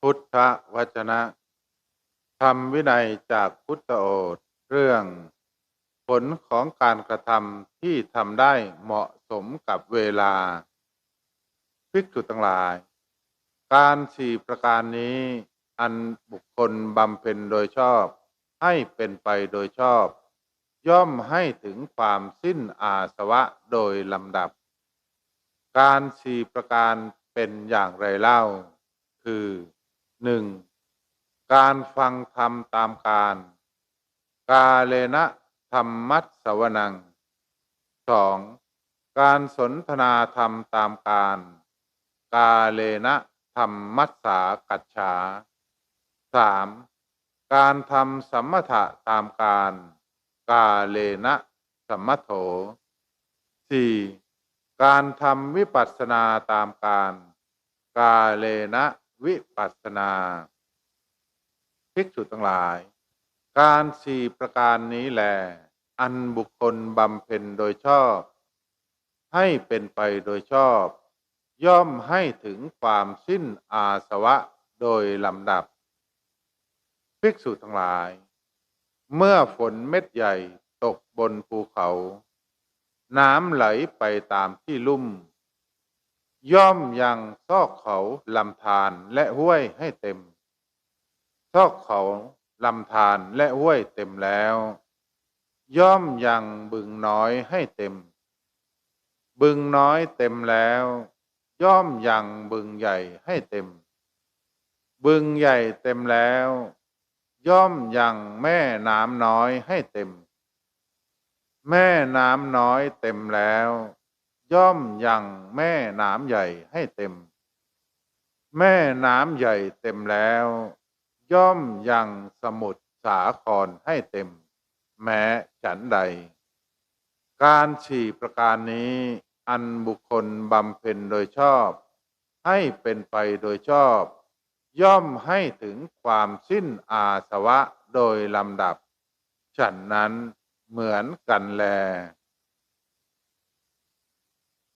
พุทธวจนะธรรมวินัยจากพุทธโอษเรื่อง ผลของการกระทำที่ทำได้เหมาะสมกับเวลาภิกษุทั้งหลาย การสี่ประการนี้อันบุคคลบำเพ็ญโดยชอบ ให้เป็นไปโดยชอบ ย่อมให้ถึงความสิ้นอาสวะโดยลำดับ การสี่ประการเป็นอย่างไรเล่า คือ หนึ่งการฟังธรรมตามการ กาเลนะธรรมัสสวนังสองการสนทนาธรรมตามการ กาเลนะธรรมมัสสากัจฉาสามการทำสัมมถะตามการ กาเลนะสัมมโถสี่การทำวิปัสสนาตามการ กาเลนะ วิปัสสนาภิกษุทั้งหลาย การสี่ประการนี้แหลอันบุคคลบำเพ็ญโดยชอบ ให้เป็นไปโดยชอบ ย่อมให้ถึงความสิ้นอาสวะโดยลำดับ ภิกษุทั้งหลาย เมื่อฝนเม็ดใหญ่ตกบนภูเขา น้ำไหลไปตามที่ลุ่ม ย่อมยังซอกเขาลำธารและห้วยให้เต็ม ซอกเขาลำธารและห้วยเต็มแล้ว ย่อมยังบึงน้อยให้เต็ม บึงน้อยเต็มแล้ว ย่อมยังบึงใหญ่ให้เต็ม บึงใหญ่เต็มแล้ว ย่อมยังแม่น้ำน้อยให้เต็ม แม่น้ำน้อยเต็มแล้ว ย่อมยังแม่น้ำใหญ่ให้เต็ม แม่น้ำใหญ่เต็มแล้ว ย่อมยังสมุทรสาครให้เต็ม แม้ฉันใด การฉี่ประการนี้ อันบุคคลบำเพ็ญโดยชอบ ให้เป็นไปโดยชอบ ย่อมให้ถึงความสิ้นอาสวะโดยลำดับ ฉันนั้นเหมือนกันแล